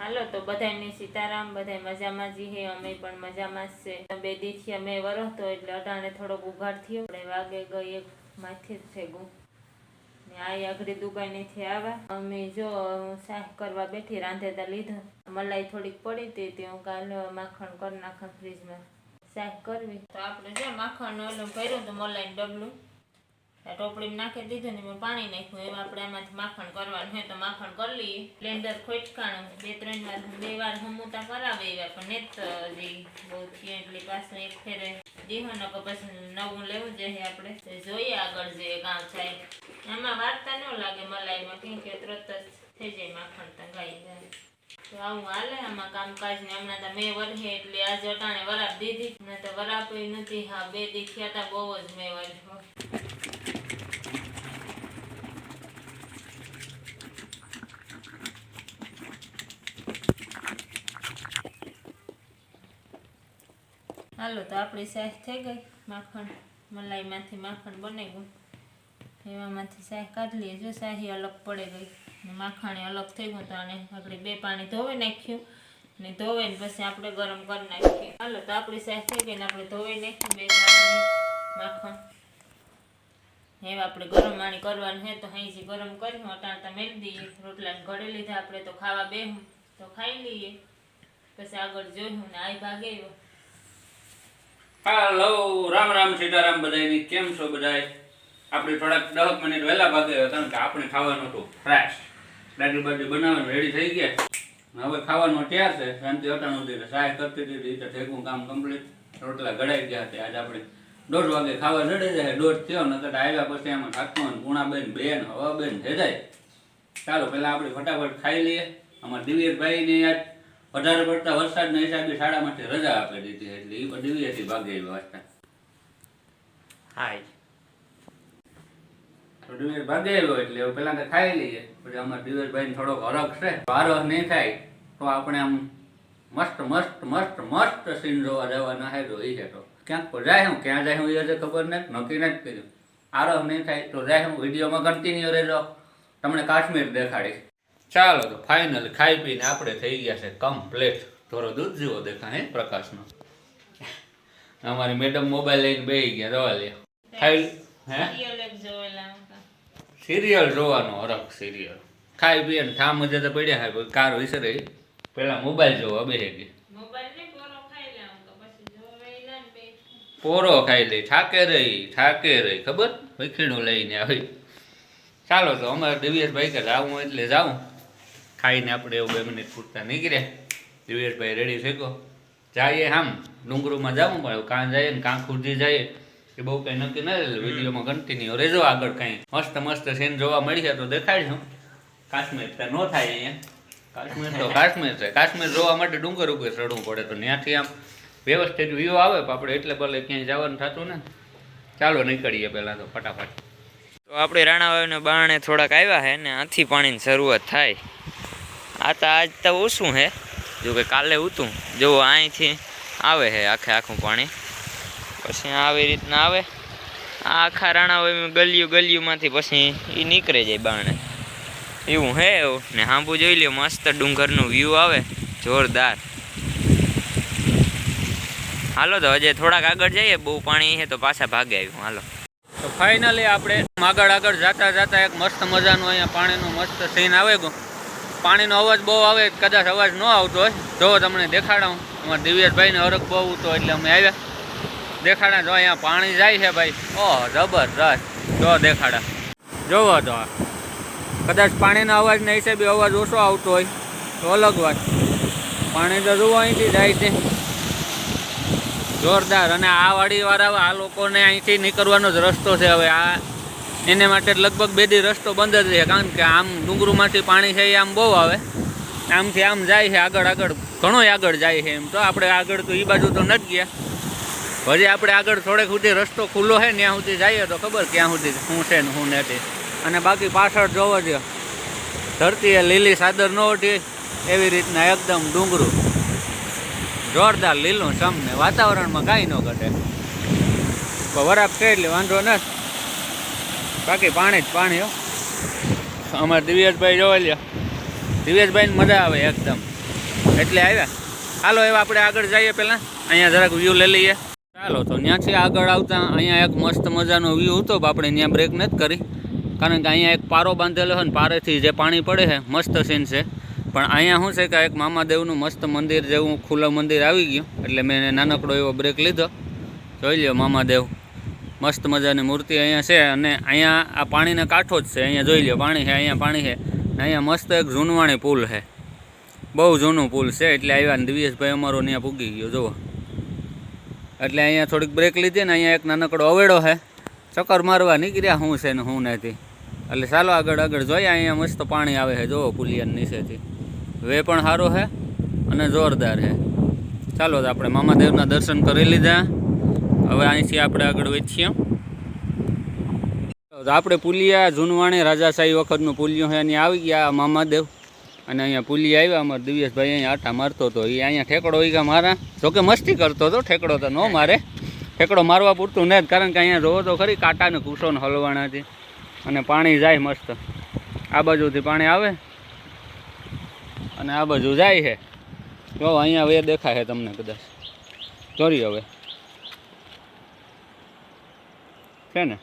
હાલો, તો બધાને સીતારામ બધા મજામાં જી હે? અમે પણ મજામાં જ છે. બે દીથી અમે વરસતો એટલે અટાણે થોડોક ઉઘાડ થયો. આપણે વાગે ગઈ, એક માથે જ છે ગું ને આ આગળ દુકાનેથી આવ્યા અમે જો શાક કરવા બેઠી રાંધેતા લીધો. મલાઈ થોડીક પડી હતી, તે હું કાલે માખણ કરી નાખા ફ્રીજમાં. શાક કરવી. તો આપણે જો, માખણ ઓલું કર્યું તો મલાઈ ડબલું. ટોપડીમાં નાખી દીધું ને પાણી નાખ્યું. એવું આપણે આમાંથી માખણ કરવાનું હોય તો માખણ કરી લઈએ. બ્લેન્ડર ખોટકાણું, બે ત્રણ વાર, બે વાર હમુતા કરાવે એવા, પણ નેત હજી બહુ થયું એટલે પાછું એક ફેરે દીહો ન પછી નવું લેવું જોઈએ આપણે. જોઈએ આગળ જે ગામ થાય. આમાં વાર્તા ન લાગે મલાઈમાં, કેમ કે તરત જ થઈ જાય માખણ તંગાઈ જાય. તો આવું હાલે આમાં કામકાજ ને હમણાં તો મેં વરહે એટલે આજે અટાણે વરાપ દીધી. ને તો વરાપ નથી, હા, બે દી થયા બહુ જ મેં વરહ્યો. હાલો, તો આપણી સાહ થઈ ગઈ. માખણ, મલાઈમાંથી માખણ બની ગયું એવામાંથી શાક કાઢી લઈએ. જો સાહી અલગ પડી ગઈ માખણ અલગ થઈ ગયું તો આને આપણે બે પાણી ધોવી નાખ્યું ને ધોવાઈને પછી આપણે ગરમ કરી નાખીએ. હાલો, તો આપણી સાહ થઈ ગઈ ને આપણે ધોવી નાખ્યું બે પાણી માખણ. એવા આપણે ગરમ પાણી કરવાનું છે તો અહીંથી ગરમ કર્યું અટાણતા મેળી દઈએ. રોટલાને ઘડી લીધા, આપણે તો ખાવા બે તો ખાઈ લઈએ. પછી આગળ જોયું ને આ ભાગે આવ્યો. હાલો, રામ રામ સીતારામ બધાની કેમ છો બધાય? આપણે થોડાક દસ મિનિટ વહેલા ભાગે કારણ કે આપણે ખાવાનું હતું ફ્રેશ દાદી બાજુ બનાવવાનું રેડી થઈ ગયા. હવે ખાવાનું તૈયાર છે. શાંતિ અટાણું હતી સહાય કરતી હતી રીતે ઠેકું કામ કમ્પ્લીટ રોટલા ઘડાઈ ગયા હતા આજે આપણે દોઢ વાગે ખાવા ચડે જાય દોઢ થયો ને તો આવ્યા પછી એમાં ઠાકું પૂણાબેન, બેન, હવાબેન થઈ જાય ચાલો, પહેલાં આપણે ફટાફટ ખાઈ લઈએ. આમાં દિવ્યભાઈને યાદ વધારે પડતા વરસાદના હિસાબે શાળા માટે રજા આપી દીધી એટલે એ દિવ્યથી ભાગે એવા વાંચતા હાય. દિવ્ય ભાગે આવ્યો એટલે પહેલા તો ખાઈ લઈએ. પછી અમારા થોડોક હરખ છે. વારો નહીં થાય. તો આપણે આમ મસ્ત મસ્ત મસ્ત મસ્ત સીન જોવા જવાના તો એ છે તો. ક્યાંક જાય હું ક્યાં જાય હું એ ખબર નથી. નક્કી નથી કર્યું. આરોહ નહીં થાય તો જાય હું. વિડીયોમાં કન્ટિન્યુ રહેજો. તમને કાશ્મીર દેખાડીશ. ચાલો તો ફાઇનલ ખાઈ પીને આપણે થઈ ગયા છે કમ્પ્લેટ થોડો દૂધ જેવો દેખાય હે, પ્રકાશનો. અમારી મેડમ મોબાઈલ લઈને બે ગયા દવા લે ખાઈ, હે? સિરિયલ જોવાનો હરખ સિરિયલ ખાઈ પીએ ને ઠામ મજા તો પડ્યા કોઈ કાર વિસરે પેલા મોબાઈલ જોવા મોબાઈલ ને પૂરો ખાઈ લઈ થાકે રહી, ઠાકે રહી, ખબર? વિખીણું લઈને આવી. ચાલો તો અમારે દિવ્યેશભાઈ કે જાવું એટલે જાવું ખાઈને આપણે એવું બે મિનિટ પૂરતા નીકળ્યા. દિવ્યેશભાઈ રેડી થઈ જઈએ આમ ડુંગરુમાં જવું પડે કાં જઈએ ને કાં ખુરજી જઈએ. એ બહુ કંઈ નક્કી ના રહેલું. વિડીયોમાં કન્ટિન્યુ રહેજો આગળ કંઈ મસ્ત મસ્ત સીન જોવા મળશે તો દેખાડશું કાશ્મીર ત્યાં ન થાય અહીંયા. કાશ્મીર તો કાશ્મીર છે. કાશ્મીર જોવા માટે ડુંગર ઉપર ચડવું પડે તો ત્યાંથી આમ વ્યવસ્થિત વ્યૂ આવે પણ આપણે એટલે ભલે ક્યાંય જવાનું થતું ને ચાલો નીકળીએ પહેલાં તો ફટાફટ. તો આપણે રાણાવાયુના બારણે થોડાક આવ્યા છે ને આથી પાણીની શરૂઆત થાય. આ તો આજ તો ઓછું છે જો કે કાલે ઉતું. જો અહીંથી આવે હે આખે આખું પાણી. પછી આવી રીતના આવે. આ આખા રાણાવાયુ ગલિયું ગલિયુંમાંથી પછી એ નીકળે જાય બાણે એવું હે એવું. ને હાંભું જોઈ લ્યો, મસ્ત ડુંગરનું વ્યૂ આવે. જોરદાર. હાલો તો હજે થોડાક આગળ જઈએ. બહુ પાણી છે તો પાછા ભાગે આવ્યું હાલો. તો ફાઇનલી આપણે આગળ આગળ જતા જતા એક મસ્ત મજાનું અહીંયા પાણીનું મસ્ત સીન આવે ગયો. પાણીનો અવાજ બહુ આવે, કદાચ અવાજ ન આવતો હોય. જો તમને દેખાડાવું અમારા દિવ્યેશભાઈને હરખ બહુ હતો એટલે અમે આવ્યા. દેખાડા જો અહીંયા પાણી જાય છે ભાઈ. ઓહ જબરદસ્ત જો દેખાડા. જોવો તો. કદાચ પાણીના અવાજના હિસાબે અવાજ ઓછો આવતો હોય. તો અલગ વાત. પાણી તો જુઓ અહીંથી જાય છે. જોરદાર. અને આ વાડીવાળા આ લોકોને અહીંથી નીકળવાનો જ રસ્તો છે હવે. આ એને માટે લગભગ બે દી રસ્તો બંધ જ રહે કારણ કે આમ ડુંગરુમાંથી પાણી છે એ આમ બહુ આવે. આમથી આમ જાય છે, આગળ આગળ ઘણો આગળ જાય છે એમ. તો આપણે આગળ તો એ બાજુ તો નથી ગયા. હજી આપણે આગળ થોડેક સુધી રસ્તો ખુલ્લો છે, ત્યાં સુધી જઈએ તો ખબર ક્યાં સુધી શું છે ને શું નથી. અને બાકી પાછળ જોવો જો ધરતી લીલી સાદર ન ઉઠી એવી રીતના એકદમ ડુંગરું. જોરદાર લીલું સમને વાતાવરણમાં કાંઈ ન ઘટે. વરાપ છે એટલે વાંધો નથી. બાકી પાણી જ પાણી, હો. અમારે દિવ્યજભાઈ જોવા લ્યો. દિવ્યેશભાઈને મજા આવે એકદમ. એટલે આવ્યા. હાલો એવા આપણે આગળ જઈએ પહેલાં. અહીંયા જરાક વ્યૂ લઈ લઈએ. ચાલો, તો ત્યાંથી આગળ આવતા અહીંયા એક મસ્ત મજાનો વ્યૂ હતો, પણ આપણે ત્યાં બ્રેક નથી કરી. કારણ કે અહીંયા એક પારો બાંધેલો છે ને, પારેથી જે પાણી પડે છે, મસ્ત સીન છે. પણ અહીંયા શું છે કે એક મામાદેવનું મસ્ત મંદિર જેવું ખુલ્લું મંદિર આવી ગયું. એટલે મેં નાનકડો એવો બ્રેક લીધો. જોઈ લ્યો, મામાદેવ. મસ્ત મજાની મૂર્તિ અહીંયા છે અને અહીંયા આ પાણીનો કાંઠો જ છે. અહીંયા જોઈ લો પાણી છે, અહીંયા પાણી છે. અહીંયા મસ્ત એક જૂનવાણી પુલ છે. બહુ જૂનું પુલ છે, એટલે આવ્યા ને દિવ્યેશભાઈ અમારો ત્યાં પૂગી ગયો, જુઓ. એટલે અહીંયા થોડીક બ્રેક લીધી ને અહીંયા એક નાનકડો અવેડો છે. ચક્કર મારવા નીકળ્યા શું છે ને શું નથી. એટલે ચાલો આગળ આગળ જોઈએ, અહીંયા મસ્ત પાણી આવે છે, જુઓ, પુલિયાની નીચેથી. વે પણ સારો છે અને જોરદાર છે. ચાલો તો આપણે મામાદેવના દર્શન કરી લીધા. હવે અહીંથી આપણે આગળ વધીએ. આપણે પુલિયા જૂનવાણી રાજાશાહી વખતનું પુલિયું છે અહીંયા આવી ગયા મામાદેવ. અને અહીંયા પુલી આવ્યા અમારે દિવ્યેશભાઈ અહીંયા આટા મારતો હતો. એ અહીંયા ઠેકડો ઈગા મારા? જોકે મસ્તી કરતો હતો ઠેકડો તો ન મારે. ઠેકડો મારવા પૂરતું નહીં જ કારણ કે અહીંયા જોવો તો ખરી કાંટાને કૂસોને હલવાણાથી. અને પાણી જાય મસ્ત. આ બાજુથી પાણી આવે. અને આ બાજુ જાય છે. જો અહીંયા હવે દેખાય છે તમને કદાચ. જોરી હવે. છે ને?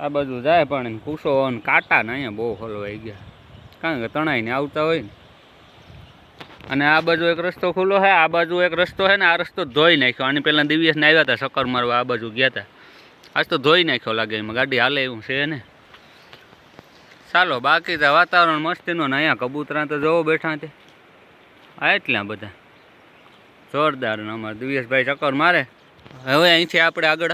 આ બાજુ જાય પણ પૂછો અને કાંટા ને અહીંયા બહુ હલવાઈ ગયા. કારણ કે તણાઈને આવતા હોય ને. અને આ બાજુ એક રસ્તો ખુલ્લો છે, આ બાજુ એક રસ્તો છે ને, આ રસ્તો ધોઈ નાખ્યો. આની પહેલાં દિવ્યસને આવ્યા હતા ચક્કર મારવા આ બાજુ ગયા હતા. આજ તો ધોઈ નાખ્યો લાગે, એમાં ગાડી હાલે એવું છે ને. ચાલો, બાકી તો વાતાવરણ મસ્તીનું ને અહીંયા કબૂતરા તો જોવો બેઠા તે. આ એટલા બધા. જોરદાર ને અમારે દિવ્યસભાઈ ચક્કર મારે. હવે અહીંથી આપણે આગળ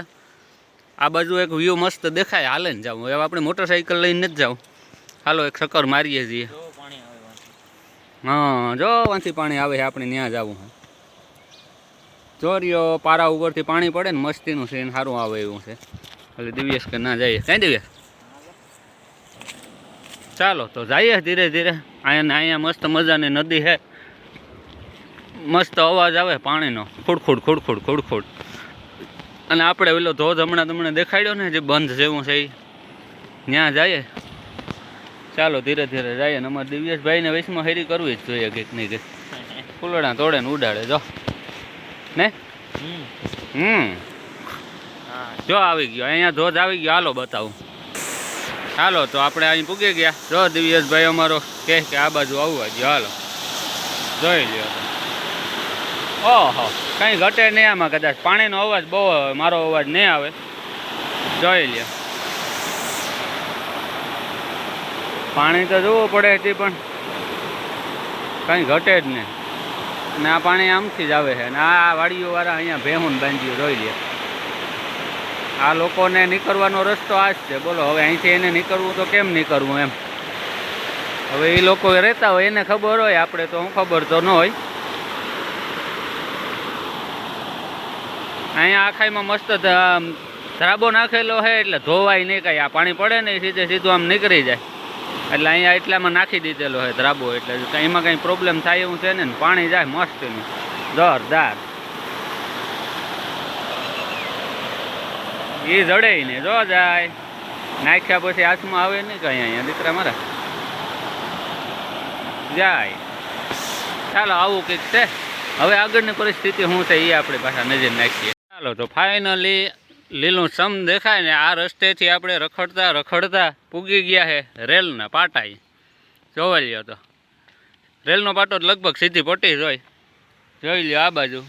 આ બાજુ એક વ્યૂ મસ્ત દેખાય. હાલે ને જાવ હવે આપણે મોટરસાઇકલ લઈને નથી જાવ હાલો એક ચક્કર મારીએ છીએ. હા જો વાંથી પાણી આવે આપણે ત્યાં જવું ચોરીઓ પારા ઉપરથી પાણી પડે ને મસ્તીનું સીન સારું આવે એવું છે. એટલે દિવ્યેશ કે ના જઈએ. કઈ દિવ્યેશ? ચાલો તો જઈએ ધીરે ધીરે. અહીંયા અહીંયા મસ્ત મજાની નદી છે. મસ્ત અવાજ આવે પાણીનો. ખુડખુડ ખુડખુડ ખુડખુડ. અને આપણે પેલો ધોધ હમણાં તમને દેખાડ્યો ને જે બંધ જેવું છે એ ત્યાં જઈએ. ચાલો ધીરે ધીરે જઈએ. ને અમારે દિવ્યેશભાઈને વૈશમાં હેરી કરવી જ જોઈએ કંઈક નહીં કંઈક. ફૂલડા તોડે ને ઉડાડે જો. ને? હમ. જો આવી ગયો. અહીંયા ધોધ આવી ગયો. હાલો બતાવું. હાલો તો આપણે અહીં પૂગી ગયા. જો દિવ્યેશભાઈ અમારો કહે કે આ બાજુ આવવા ગયો હાલો. જોઈ લ્યો. ઓહો, કંઈ ઘટે નહીં આમાં કદાચ. પાણીનો અવાજ બહુ આવે, મારો અવાજ નહીં આવે. જોઈ લે પાણી તો જોવું પડે હતી પણ. કંઈ ઘટે જ નહીં. અને આ પાણી આમથી જ આવે છે. અને આ વાડીઓવાળા અહીંયા ભેહું બાંધ્યું, જોઈ લે આ લોકોને નીકળવાનો રસ્તો આ જ છે. બોલો, હવે અહીંથી એને નીકળવું તો કેમ નીકળવું એમ? હવે એ લોકો રહેતા હોય, એને ખબર હોય, આપણે તો હું ખબર તો ન હોય. અહીંયા આખાઈમાં મસ્ત ધરાબો નાખેલો છે એટલે ધોવાય નહીં કાંઈ. આ પાણી પડે ને સીધે સીધું આમ નીકળી જાય. એટલે અહીંયા એટલામાં નાખી દીધેલો છે ધરાબો એટલે એમાં કંઈ પ્રોબ્લેમ થાય એવું છે ને પાણી જાય મસ્તનું જોરદાર. એ જડે ને, જો જાય. નાખ્યા પછી હાથમાં આવે નહીં કઈ અહીંયા, દીકરા મારા. જાય. ચાલો આવું કંઈક છે. હવે આગળની પરિસ્થિતિ શું છે એ આપણે પાછા નજર નાખીએ. ચાલો તો ફાઇનલી લીલું સમ દેખાય ને આ રસ્તેથી આપણે રખડતા રખડતા પૂગી ગયા છે રેલના પાટા જોવા લ્યો તો. રેલનો પાટો તો લગભગ સીધી પટ્ટી જ હોય. જોઈ લ્યો આ બાજુ.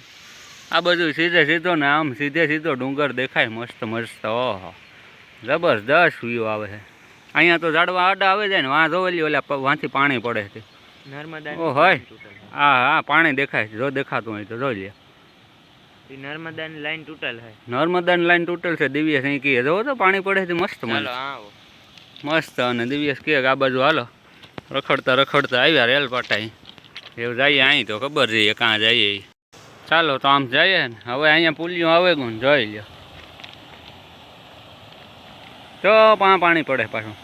આ બાજુ સીધે સીધો ને આમ સીધે સીધો ડુંગર દેખાય મસ્ત મસ્ત. ઓહો. જબરદસ્ત વ્યૂ આવે છે. અહીંયા તો ઝાડવા આડા આવે જાય ને વાં જોવા લ્યો એટલે વાંથી પાણી પડે છે. નર્મદા ઓ હોય હા હા પાણી દેખાય જો દેખાતું હોય તો જોઈ લે નર્મદાની લાઈન તૂટેલ છે નર્મદાની લાઈન તૂટેલ છે. દિવ્યેશ અહીં કહે જોવો તો પાણી પડે છે મસ્ત મસ્ત આવો. મસ્ત અને દિવ્યેશ કહે કે આ બાજુ હાલો. રખડતા રખડતા આવ્યા રેલ પાટા એવું જઈએ અહીં તો ખબર જઈએ કાં જઈએ. ચાલો તો આમ જઈએ ને. હવે અહીંયા પુલિયું આવે ગું જોઈ લ્યો. તો પા પાણી પડે પાછું.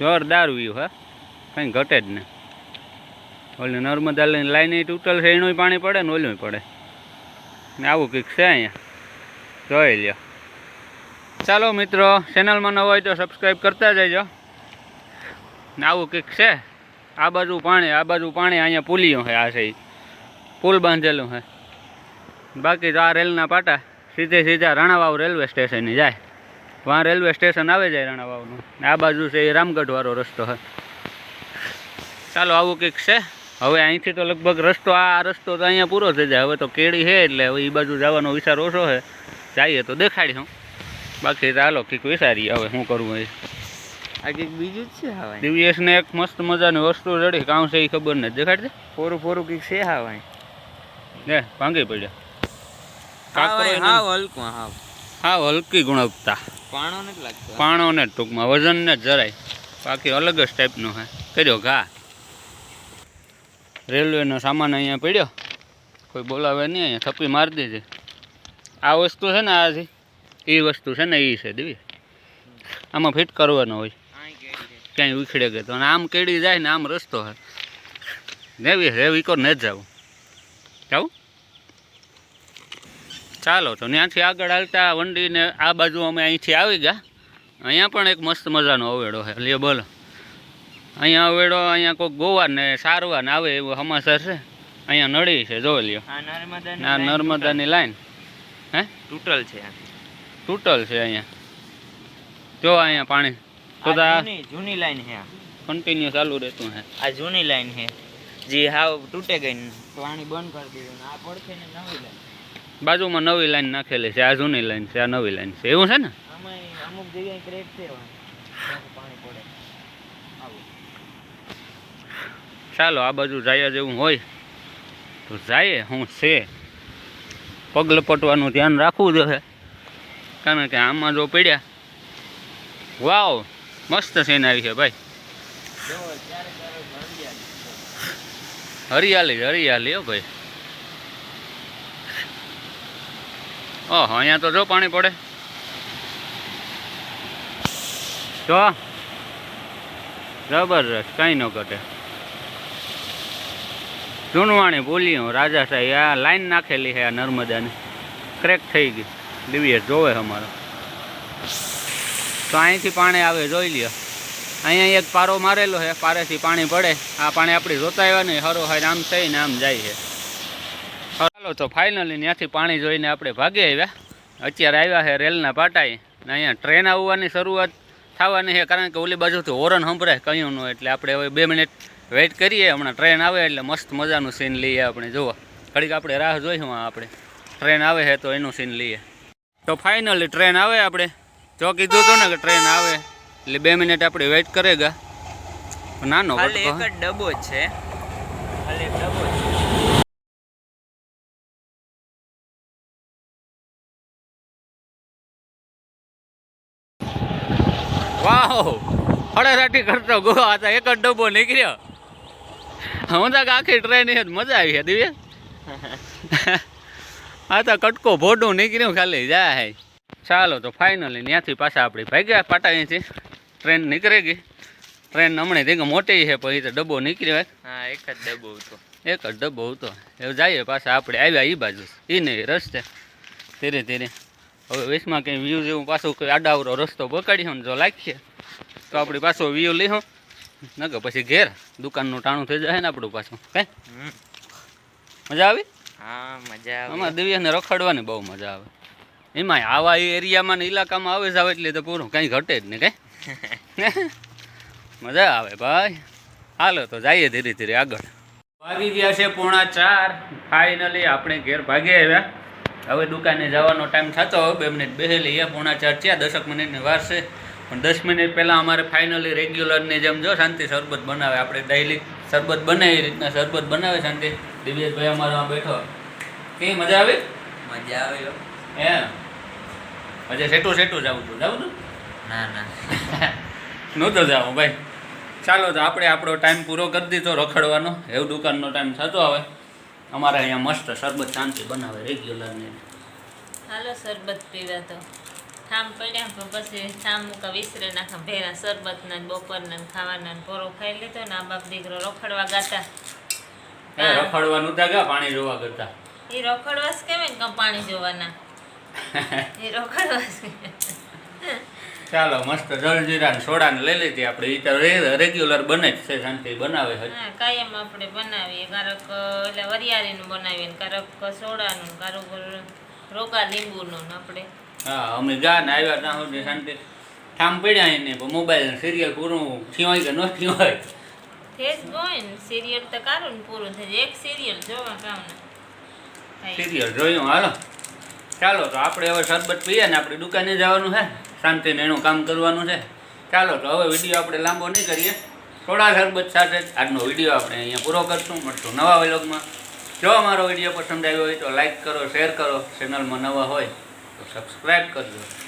જોરદાર વ્યૂ હા. કંઈ ઘટે જ નહીં. ઓલી નર્મદા લાઈન તૂટલ છે એનું પાણી પડે ને ઓલું પડે. ને આવું કંઈક છે અહીંયા. જોઈ લ્યો. ચાલો મિત્રો ચેનલમાં ન હોય તો સબસ્ક્રાઈબ કરતા જજો. ને આવું કંઈક છે. આ બાજુ પાણી, આ બાજુ પાણી, અહીંયા પુલિયું છે, આ છે. પુલ બાંધેલું છે. બાકી તો આ રેલના પાટા, સીધે સીધા રાણાવાવ રેલવે સ્ટેશને જાય. વાં રેલવે સ્ટેશન આવે જાય રાણાવાવનું. આ બાજુ છે એ રામગઢવાળો રસ્તો છે. ચાલો આવું કંઈક છે. હવે અહીંથી તો લગભગ રસ્તો આ રસ્તો તો અહીંયા પૂરો થઈ જાય. હવે તો કેળી છે એટલે હવે એ બાજુ જવાનો વિચાર ઓછો છે. જઈએ તો દેખાડી હું. બાકી ચાલો કંઈક વિચારીએ હવે શું કરવું એ આ કંઈક બીજું જ છે હવાય દિવ્યેશને એક મસ્ત મજાની વસ્તુ જડી કાં છે એ ખબર નથી. દેખાડજે. ફોરું ફોરું કંઈક છે હવાય ને ભાંગી પડ્યા. હાવ એને- હાવ. હાવ હા હલકી ગુણવત્તા. પાણો નથી લાગતો. પાણો ને ટૂંકમાં વજન ને જરાય. બાકી અલગ જ ટાઈપનું છે. કર્યો ઘા. રેલવેનો સામાન અહીંયા પડ્યો. કોઈ બોલાવે નહીં, અહીંયા થપ્પી મારી દીધી આ વસ્તુ છે ને આ જે એ વસ્તુ છે ને એ છે દેવી. આમાં ફિટ કરવાનો હોય. ક્યાંય ઉખડે ગયો અને આમ કેડી જાય ને આમ રસ્તો છે નેવી રેવી કોર ને જાવ. ચાલો તો ત્યાંથી આગળ હાલતા વંડીને આ બાજુ અમે અહીંથી આવી ગયા. અહીંયા પણ એક મસ્ત મજાનો અવેડો છે. લે બોલો. અહીંયા વેડો અહીંયા કોઈક ગોવા ને સારવા ને આવે એવું સમાચાર છે. અહીંયા નળી છે જો લ્યો. આ નર્મદાની લાઈન હે? તૂટલ છે આ. તૂટલ છે અહીંયા. જો અહીંયા પાણી. તો જૂની લાઈન છે કન્ટિન્યુ ચાલુ રહેતું છે. આ જૂની લાઈન છે. જે હાવ તૂટે ગઈ ને. પાણી બંધ કરી દીધું આ પડશે ને નવી લાઈન બાજુમાં નવી લાઈન નાખેલી છે. આ જૂની લાઈન છે આ નવી લાઈન છે. એવું છે ને? અમુક જગ્યાએ ક્રેક છે ત્યાંથી પાણી પડે આવું ચાલો, આ બાજુ જાય જેવું હોય તો જાય, હું છે. પગ લપટવાનું ધ્યાન રાખવું જોઈએ કારણ કે આમાં જો પડ્યા, વાવ, મસ્ત આવી છે ભાઈ. હરિયાળી હરિયાળી હો ભાઈ. ઓહો, અહીંયા તો જો પાણી પડે. જો. જબરજસ્ત, કંઈ ન ઘટે. જૂનવાણી બોલ્યું રાજા સાહેબ, આ લાઈન નાખેલી છે આ નર્મદાની. ક્રેક થઈ ગઈ. દિવ્ય, જોવે અમારો. તો અહીંથી પાણી આવે, જોઈ લ્યો. અહીંયા એક પારો મારેલો છે, પારેથી પાણી પડે. આ પાણી આપણે જોતા આવ્યા નહીં હરો હાર આમ થઈને આમ જાય છે. ચાલો, તો ફાઇનલી ત્યાંથી પાણી જોઈને આપણે ભાગી આવ્યા. અત્યારે આવ્યા છે રેલના પાટાએ. ને અહીંયા ટ્રેન આવવાની શરૂઆત થવાની છે, કારણ કે ઓલી બાજુથી હોરન સંભળાયનું એટલે આપણે હવે બે મિનિટ વેઇટ કરીએ હમણાં ટ્રેન આવે એટલે મસ્ત મજાનું સીન લઈએ આપણે. જોવા ઘડીક આપણે રાહ જોઈશું આપણે. ટ્રેન આવે છે તો એનું સીન લઈએ. તો ફાઇનલી ટ્રેન આવે આપણે. જો કીધું હતું ને કે ટ્રેન આવે એટલે બે મિનિટ આપણે વેઇટ કરેગા નાનો ડબ્બો છે. ડબ્બો છે. વાહ હળેરાટી કરતો ગો આ તો એક જ ડબ્બો નીકળ્યો. હું તો આખી ટ્રેન છે મજા આવી છે દિવ્ય આ તો કટકો ભોડું નીકળ્યું ખાલી જાય હે. ચાલો તો ફાઇનલી ત્યાંથી પાછા આપણે ભાગ્યા પાટાઅહીંથી ટ્રેન નીકળી ગઈ. ટ્રેન હમણાં દેખ મોટી છે પછી તો ડબ્બો નીકળ્યો હા. એક જ ડબ્બો હતો. એક જ ડબ્બો હતો. એવું જઈએ પાછા આપણે આવ્યા એ બાજુ. એ નહીં રસ્તે. ધીરે ધીરે. હવે વેસમાં કંઈ વ્યૂ જેવું પાછું કોઈ આડાવરો રસ્તો પકડીશું ને જો લાગીએ. તો આપણે પાછો વ્યૂ લીધો. ન કે પછી ઘેર દુકાનનું ટાણું થઈ જાય ને આપણું પાછું. કઈ. મજા આવી? હા મજા આવે. આમાં દિવ્યાને રખડવાની બહુ મજા આવે. એમાં આવા એરિયામાં ને ઇલાકામાં આવે જ આવે એટલે તો પૂરું. કંઈ ઘટે જ નહીં કઈ? મજા આવે ભાઈ. હાલો તો જઈએ ધીરે ધીરે આગળ. ભાગી ગયા છે પોણા ચાર. ફાઇનલી આપણે ઘેર ભાગી આવ્યા. હવે દુકાને જવાનો ટાઈમ થતો. બે મિનિટ બેસેલી એ પોણા ચાર થયા. દસક મિનિટની વાર છે. પણ દસ મિનિટ પહેલાં અમારે ફાઇનલી રેગ્યુલરની જેમ જો શાંતિ શરબત બનાવે. આપણે ડેઇલી શરબત બને એ રીતના શરબત બનાવે શાંતિ. દિવ્યેશભાઈ અમારો બેઠો. કઈ મજા આવી? મજા આવી હો. એમ હજે સેટું સેટું જવું છું જવું તું? ના ના. નહોતો જાઉં ભાઈ. ચાલો તો આપણે આપણો ટાઈમ પૂરો કરી દીધો રખડવાનો. એવું દુકાનનો ટાઈમ થતો હવે. અમારે અહીંયા મસ્ત શરબત શાંતિ બનાવે રેગ્યુલરની હાલો શરબત પીવા તો થામ પડ્યા પણ પછી થામ મુકા વિસરે નાખા ભેરા શરબતના બપોરના ને ખાવાના પોરો ખાઈ લીધો ને આ બાપ દીકરો રખડવા ગાતા. રખડવાનું તા ગયા પાણી જોવા કરતા. એ રખડવાસ કેમ ને પાણી જોવાના? એ રખડવાસ. ચાલો મસ્ત જલજીરા ને સોડા ને લઈ લીધી આપણે. એ તો રેગ્યુલર બને જ છે શાંતિ બનાવે છે. કાયમ આપણે બનાવીએ. કારક એટલે વરિયાળીનું બનાવીએ ને કારક સોડાનું કારક રોકા લીંબુનું ને આપણે. હા અમે જા ને આવ્યા ત્યાં સુધી શાંતિ. ઠામ પડ્યા એને મોબાઈલ સિરિયલ પૂરું થયું કે ન થયું હોય? ફેસ હોય ને સિરિયલ તો કારણ ને પૂરું થાય એક સિરિયલ જોવા કામ સિરિયલ જોયું હાલો. ચાલો તો આપણે હવે શરબત પીએ ને આપણે દુકાને જવાનું છે. શાંતિને એનું કામ કરવાનું છે. ચાલો તો હવે વીડિયો આપણે લાંબો નહીં કરીએ. થોડા શરબત સાથે જ આજનો વીડિયો આપણે અહીંયા પૂરો કરશું. મળશું નવા વ્લોગમાં. જો અમારો વીડિયો પસંદ આવ્યો હોય તો લાઈક કરો શેર કરો. ચેનલમાં નવા હોય તો સબસ્ક્રાઈબ કરજો.